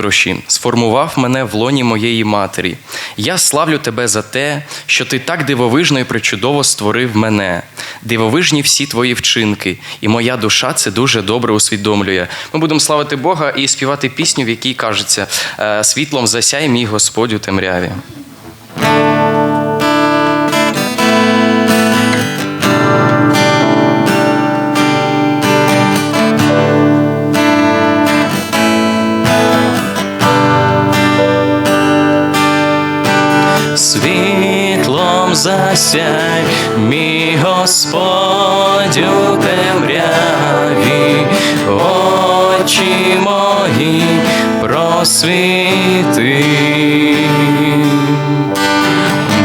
нутрощі, сформував мене в лоні моєї матері. Я славлю тебе за те, що ти так дивовижно і причудово створив мене. Дивовижні всі твої вчинки, і моя душа це дуже добре усвідомлює. Ми будемо славити Бога і співати пісню, в якій кажеться е, світлом засяй мій Господь у темряві. Світлом засяй, мій Господь у темряві, очі мої просвіти.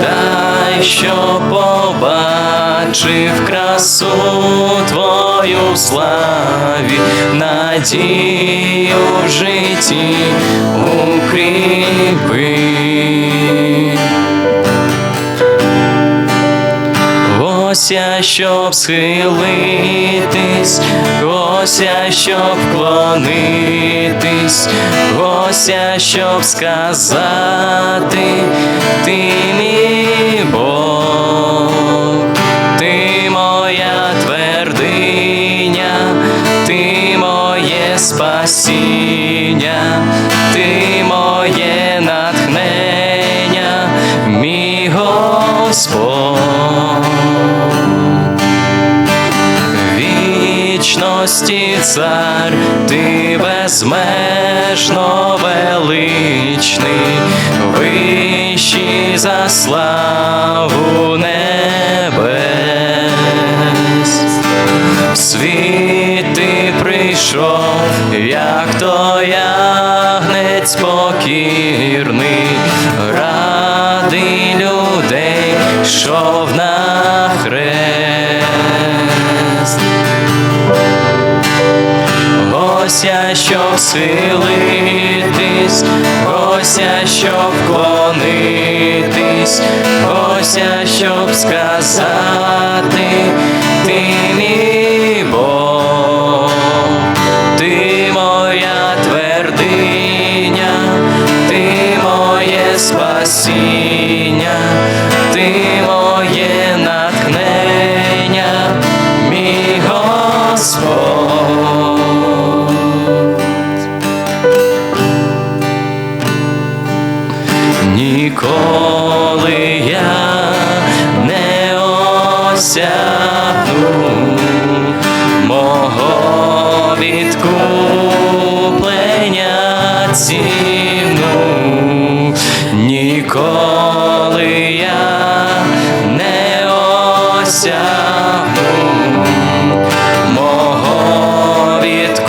Дай, що побачив красу Твою в славі, надію в житті укріпи. Ось щоб схилитись, ось щоб вклонитись, ось щоб сказати, ти мій Бог, ти моя твердиня, ти моє спасіння, ти моє натхнення, мій Господь. Вічності цар, ти безмежно величний, вищий за славу небес. В світ ти прийшов, як то ягнець покірний, ради людей, йшов на щоб схилитись, ось щоб вклонитись, ось щоб сказати, Ніколи я не осягну мого відкуплення ціну. Ніколи я не осягну мого відкуплення.